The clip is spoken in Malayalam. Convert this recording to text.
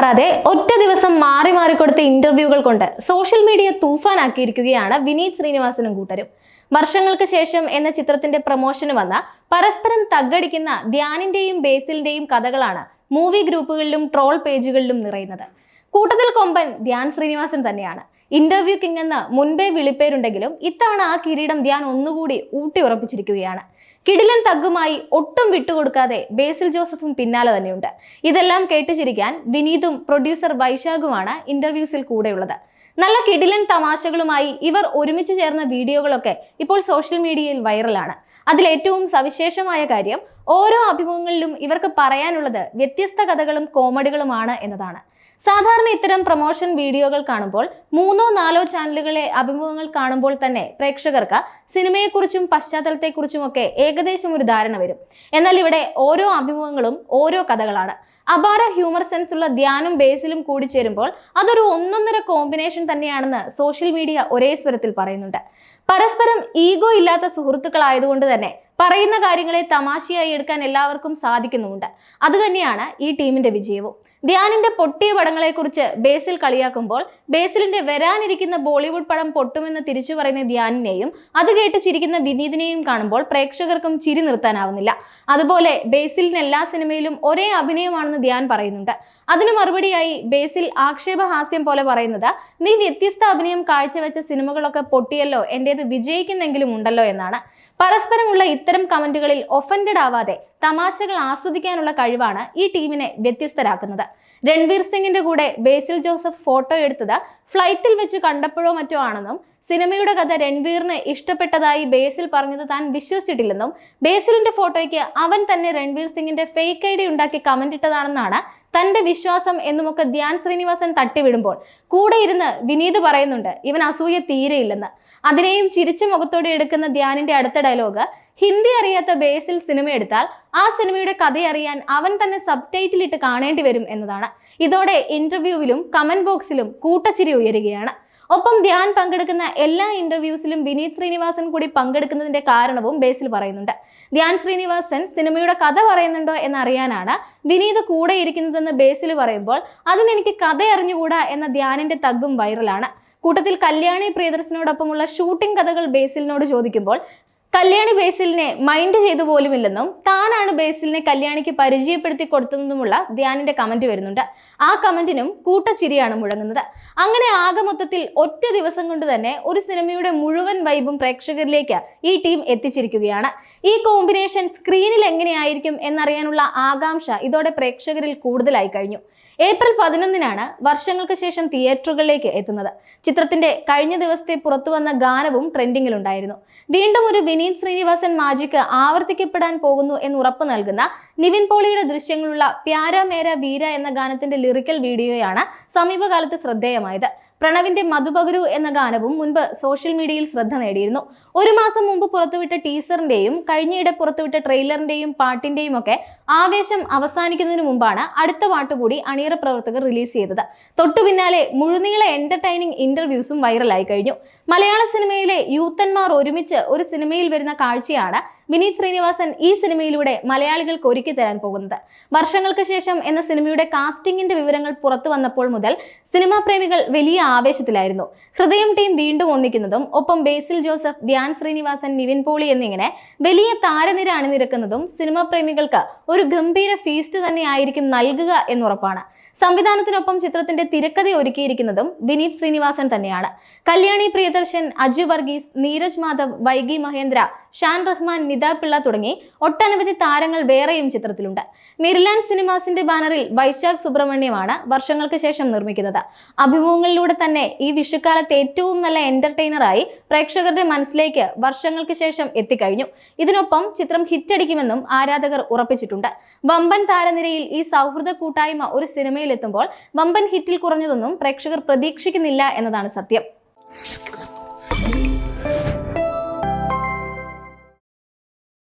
മാറാതെ ഒറ്റ ദിവസം മാറി മാറി കൊടുത്ത ഇന്റർവ്യൂകൾ കൊണ്ട് സോഷ്യൽ മീഡിയ തൂഫാനാക്കിയിരിക്കുകയാണ് വിനീത് ശ്രീനിവാസനും കൂട്ടരും. വർഷങ്ങൾക്ക് ശേഷം എന്ന ചിത്രത്തിന്റെ പ്രൊമോഷന് വന്ന പരസ്പരം തగ్గടിക്കുന്ന ധ്യാനിന്റെയും ബേസിലിന്റെയും കഥകളാണ് മൂവി ഗ്രൂപ്പുകളിലും ട്രോൾ പേജുകളിലും നിറയുന്നത്. കൂട്ടത്തിൽ കൊമ്പൻ ധ്യാൻ ശ്രീനിവാസൻ തന്നെയാണ്. ഇന്റർവ്യൂ കിങ് എന്ന് മുൻപേ വിളിപ്പേരുണ്ടെങ്കിലും ഇത്തവണ ആ കിരീടം ധ്യാൻ ഒന്നുകൂടി ഊട്ടി ഉറപ്പിച്ചിരിക്കുകയാണ്. കിടിലൻ തഗ്ഗുമായി ഒട്ടും വിട്ടുകൊടുക്കാതെ ബേസിൽ ജോസഫും പിന്നാലെ തന്നെയുണ്ട്. ഇതെല്ലാം കേട്ട് ചിരിക്കാൻ വിനീതും പ്രൊഡ്യൂസർ വൈശാഖുമാണ് ഇന്റർവ്യൂസിൽ കൂടെയുള്ളത്. നല്ല കിടിലൻ തമാശകളുമായി ഇവർ ഒരുമിച്ച് ചേർന്ന വീഡിയോകളൊക്കെ ഇപ്പോൾ സോഷ്യൽ മീഡിയയിൽ വൈറലാണ് അതിലേറ്റവും സവിശേഷമായ കാര്യം ഓരോ അഭിമുഖങ്ങളിലും ഇവർക്ക് പറയാനുള്ളത് വ്യത്യസ്ത കഥകളും കോമഡികളുമാണ് എന്നതാണ്. സാധാരണ ഇത്തരം പ്രൊമോഷൻ വീഡിയോകൾ കാണുമ്പോൾ മൂന്നോ നാലോ ചാനലുകളെ അഭിമുഖങ്ങൾ കാണുമ്പോൾ തന്നെ പ്രേക്ഷകർക്ക് സിനിമയെക്കുറിച്ചും പശ്ചാത്തലത്തെക്കുറിച്ചുമൊക്കെ ഏകദേശം ഒരു ധാരണ വരും. എന്നാൽ ഇവിടെ ഓരോ അഭിമുഖങ്ങളും ഓരോ കഥകളാണ്. അപാര ഹ്യൂമർ സെൻസ് ഉള്ള ധ്യാനും ബേസിലും കൂടി ചേരുമ്പോൾ അതൊരു ഒന്നൊന്നര കോമ്പിനേഷൻ തന്നെയാണെന്ന് സോഷ്യൽ മീഡിയ ഒരേ സ്വരത്തിൽ പറയുന്നുണ്ട്. പരസ്പരം ഈഗോ ഇല്ലാത്ത സുഹൃത്തുക്കളായതുകൊണ്ട് തന്നെ പറയുന്ന കാര്യങ്ങളെ തമാശയായി എടുക്കാൻ എല്ലാവർക്കും സാധിക്കുന്നുമുണ്ട്. അതുതന്നെയാണ് ഈ ടീമിന്റെ വിജയവും. ധ്യാനിന്റെ പൊട്ടിയ പടങ്ങളെക്കുറിച്ച് ബേസിൽ കളിയാക്കുമ്പോൾ ബേസിലിന്റെ വരാനിരിക്കുന്ന ബോളിവുഡ് പടം പൊട്ടുമെന്ന് തിരിച്ചു പറയുന്ന ധ്യാനിനെയും അത് കേട്ട് ചിരിക്കുന്ന വിനീതിനെയും കാണുമ്പോൾ പ്രേക്ഷകർക്കും ചിരി നിർത്താനാവുന്നില്ല. അതുപോലെ ബേസിലിന് എല്ലാ സിനിമയിലും ഒരേ അഭിനയമാണെന്ന് ധ്യാൻ പറയുന്നുണ്ട്. അതിന് മറുപടിയായി ബേസിൽ ആക്ഷേപഹാസ്യം പോലെ പറയുന്നത് നീ വ്യത്യസ്ത അഭിനയം കാഴ്ചവെച്ച സിനിമകളൊക്കെ പൊട്ടിയല്ലോ എന്റേത് വിജയിക്കുന്നെങ്കിലും ഉണ്ടല്ലോ എന്നാണ്. പരസ്പരമുള്ള ഇത്തരം കമന്റുകളിൽ ഒഫൻഡഡ് ആവാതെ തമാശകൾ ആസ്വദിക്കാനുള്ള കഴിവാണ് ഈ ടീമിനെ വ്യത്യസ്തരാക്കുന്നത്. രൺവീർ സിംഗിന്റെ കൂടെ ബേസിൽ ജോസഫ് ഫോട്ടോ എടുത്തത് ഫ്ലൈറ്റിൽ വെച്ച് കണ്ടപ്പോഴോ മറ്റോ ആണെന്നും സിനിമയുടെ കഥ രൺവീറിന് ഇഷ്ടപ്പെട്ടതായി ബേസിൽ പറഞ്ഞത് താൻ വിശ്വസിച്ചിട്ടില്ലെന്നും ബേസിലിന്റെ ഫോട്ടോയ്ക്ക് അവൻ തന്നെ രൺവീർ സിംഗിന്റെ ഫേക്ക് ഐ ഡി ഉണ്ടാക്കി കമന്റ് ഇട്ടതാണെന്നാണ് തന്റെ വിശ്വാസം എന്നുമൊക്കെ ധ്യാൻ ശ്രീനിവാസൻ തട്ടിവിടുമ്പോൾ. കൂടെ ഇരുന്ന് വിനീത് പറയുന്നുണ്ട് ഇവൻ അസൂയ തീരെയില്ലെന്ന്. അതിനെയും ചിരിച്ച മുഖത്തോടെ എടുക്കുന്ന ധ്യാനിന്റെ അടുത്ത ഡയലോഗ് ഹിന്ദി അറിയാത്ത ബേസിൽ സിനിമ എടുത്താൽ ആ സിനിമയുടെ കഥയറിയാൻ അവൻ തന്നെ സബ് ടൈറ്റിൽ ഇട്ട് കാണേണ്ടി വരും എന്നതാണ്. ഇതോടെ ഇന്റർവ്യൂവിലും കമന്റ് ബോക്സിലും കൂട്ടച്ചിരി ഉയരുകയാണ്. ഒപ്പം ധ്യാൻ പങ്കെടുക്കുന്ന എല്ലാ ഇന്റർവ്യൂസിലും വിനീത് ശ്രീനിവാസൻ കൂടി പങ്കെടുക്കുന്നതിന്റെ കാരണവും ബേസിൽ പറയുന്നുണ്ട്. ധ്യാൻ ശ്രീനിവാസൻ സിനിമയുടെ കഥ പറയുന്നുണ്ടോ എന്നറിയാനാണ് വിനീത് കൂടെ ഇരിക്കുന്നതെന്ന് ബേസിൽ പറയുമ്പോൾ അതിനെനിക്ക് കഥ അറിഞ്ഞുകൂടാ എന്ന ധ്യാനിന്റെ തഗ്ഗും വൈറലാണ് കൂട്ടത്തിൽ കല്യാണി പ്രിയദർശനോടൊപ്പമുള്ള ഷൂട്ടിംഗ് കഥകൾ ബേസിലിനോട് ചോദിക്കുമ്പോൾ കല്യാണി ബേസിലിനെ മൈൻഡ് ചെയ്തു പോലുമില്ലെന്നും താനാണ് ബേസിലിനെ കല്യാണിക്ക് പരിചയപ്പെടുത്തി കൊടുത്തതെന്നുമുള്ള ധ്യാനിന്റെ കമന്റ് വരുന്നുണ്ട്. ആ കമന്റിനും കൂട്ടച്ചിരിയാണ് മുഴങ്ങുന്നത്. അങ്ങനെ ആകെ മൊത്തത്തിൽ ഒറ്റ ദിവസം കൊണ്ട് തന്നെ ഒരു സിനിമയുടെ മുഴുവൻ വൈബും പ്രേക്ഷകരിലേക്ക് ഈ ടീം എത്തിച്ചിരിക്കുകയാണ്. ഈ കോമ്പിനേഷൻ സ്ക്രീനിൽ എങ്ങനെയായിരിക്കും എന്നറിയാനുള്ള ആകാംക്ഷ ഇതോടെ പ്രേക്ഷകരിൽ കൂടുതലായി കഴിഞ്ഞു. ഏപ്രിൽ പതിനൊന്നിനാണ് വർഷങ്ങൾക്ക് ശേഷം തിയേറ്ററുകളിലേക്ക് എത്തുന്നത്. ചിത്രത്തിന്റെ കഴിഞ്ഞ ദിവസത്തെ പുറത്തുവന്ന ഗാനവും ട്രെൻഡിങ്ങിലുണ്ടായിരുന്നു. വീണ്ടും ഒരു വിനീത് ശ്രീനിവാസൻ മാജിക്ക് ആവർത്തിക്കപ്പെടാൻ പോകുന്നു എന്ന് ഉറപ്പ് നൽകുന്ന നിവിൻ പോളിയുടെ ദൃശ്യങ്ങളുള്ള പ്യാര മേര വീര എന്ന ഗാനത്തിന്റെ ലിറിക്കൽ വീഡിയോയാണ് സമീപകാലത്ത് ശ്രദ്ധേയമായത്. പ്രണവിന്റെ മധുപകരു എന്ന ഗാനവും മുൻപ് സോഷ്യൽ മീഡിയയിൽ ശ്രദ്ധ നേടിയിരുന്നു. ഒരു മാസം മുമ്പ് പുറത്തുവിട്ട ടീസറിന്റെയും കഴിഞ്ഞയിടെ പുറത്തുവിട്ട ട്രെയിലറിന്റെയും പാട്ടിന്റെയും ഒക്കെ ആവേശം അവസാനിക്കുന്നതിന് മുമ്പാണ് അടുത്ത പാട്ടുകൂടി അണിയറ പ്രവർത്തകർ റിലീസ് ചെയ്തത്. തൊട്ടു പിന്നാലെ മുഴുനീള എന്റർടൈനിങ് ഇന്റർവ്യൂസും വൈറലായി കഴിഞ്ഞു. മലയാള സിനിമയിലെ യൂത്തന്മാർ ഒരുമിച്ച് ഒരു സിനിമയിൽ വരുന്ന കാഴ്ചയാണ് വിനീത് ശ്രീനിവാസൻ ഈ സിനിമയിലൂടെ മലയാളികൾക്ക് ഒരുക്കി തരാൻ പോകുന്നത്. വർഷങ്ങൾക്ക് ശേഷം എന്ന സിനിമയുടെ കാസ്റ്റിംഗിന്റെ വിവരങ്ങൾ പുറത്തു വന്നപ്പോൾ മുതൽ സിനിമാ പ്രേമികൾ വലിയ ആവേശത്തിലായിരുന്നു. ഹൃദയം ടീം വീണ്ടും ഒന്നിക്കുന്നതും ഒപ്പം ബേസിൽ ജോസഫ് ധ്യാൻ ശ്രീനിവാസൻ നിവിൻ പോളി എന്നിങ്ങനെ വലിയ താരനിര അണിനിരക്കുന്നതും സിനിമാ പ്രേമികൾക്ക് ഒരു ഗംഭീര ഫീസ്റ്റ് തന്നെയായിരിക്കും നൽകുക എന്നുറപ്പാണ്. സംവിധാനത്തിനൊപ്പം ചിത്രത്തിന്റെ തിരക്കഥ ഒരുക്കിയിരിക്കുന്നതും വിനീത് ശ്രീനിവാസൻ തന്നെയാണ്. കല്യാണി പ്രിയദർശൻ അജു വർഗീസ് നീരജ് മാധവ് വൈഗി മഹേന്ദ്ര ഷാൻ റഹ്മാൻ നിത പിള്ള തുടങ്ങി ഒട്ടനവധി താരങ്ങൾ വേറെയും ചിത്രത്തിലുണ്ട്. മിർലാൻഡ് സിനിമാസിന്റെ ബാനറിൽ വൈശാഖ് സുബ്രഹ്മണ്യമാണ് വർഷങ്ങൾക്ക് ശേഷം നിർമ്മിക്കുന്നത്. അഭിമുഖങ്ങളിലൂടെ തന്നെ ഈ വിഷുക്കാലത്ത് ഏറ്റവും നല്ല എന്റർടൈനറായി പ്രേക്ഷകരുടെ മനസ്സിലേക്ക് വർഷങ്ങൾക്ക് ശേഷം എത്തിക്കഴിഞ്ഞു. ഇതിനൊപ്പം ചിത്രം ഹിറ്റടിക്കുമെന്നും ആരാധകർ ഉറപ്പിച്ചിട്ടുണ്ട്. വമ്പൻ താരനിരയിൽ ഈ സൗഹൃദ കൂട്ടായ്മ ഒരു സിനിമയിൽ എത്തുമ്പോൾ വമ്പൻ ഹിറ്റിൽ കുറഞ്ഞതൊന്നും പ്രേക്ഷകർ പ്രതീക്ഷിക്കുന്നില്ല എന്നതാണ് സത്യം.